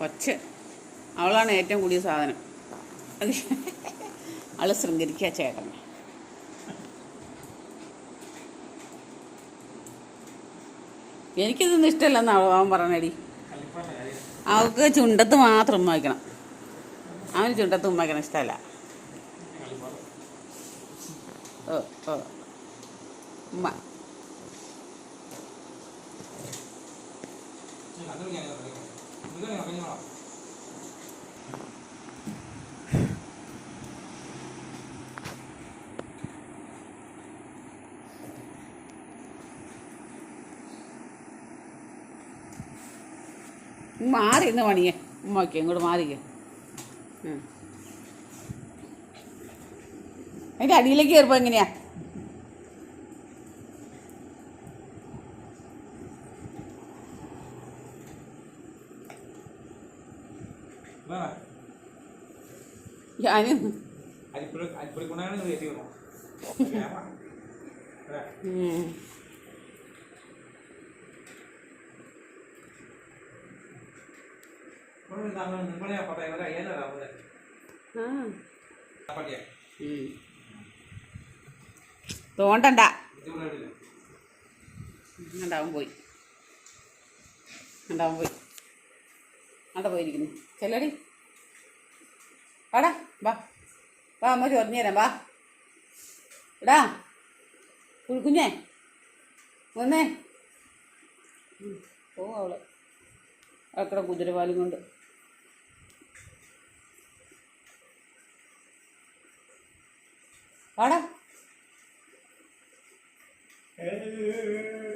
പച്ച അവളാണ് ഏറ്റവും കൂടിയ സാധനം. അവൾ ശൃംഗരിക്കുക ചേട്ടൻ എനിക്കിതൊന്നും ഇഷ്ടമല്ലെന്ന് അവൻ പറഞ്ഞടി. അവൾക്ക് ചുണ്ടത്ത് മാത്രം ഉമ്മ വയ്ക്കണം അവന് ചുണ്ടത്ത് ഉമ്മ വയ്ക്കണം ഇഷ്ടമല്ല. ഓ ഓ. ഉമ്മ. മാറി ഇന്ന് പണിയേ. ഉമ്മയ്ക്ക് ഇങ്ങോട്ട് മാറിക്കേ. അതിന്റെ അടിയിലേക്ക് കയറുമ്പോൾ എങ്ങനെയാ? ഉം. തോണ്ടണ്ട ഇത് ഇവിടെ ഇടില്ല ഉണ്ടാവും പോയി. ഉണ്ടാവും പോയി. അവിടെ പോയിരിക്കുന്നു. ചെല്ലടി. വാടാ വാ. വാ അമ്മ ചൊറിഞ്ഞു തരാം വാ. ഇടാ കുഴിക്കുഞ്ഞേ വന്നേ. ഓ അവൾ. അക്കടെ കുതിരവാലും കൊണ്ട്. വാടാ. Hey.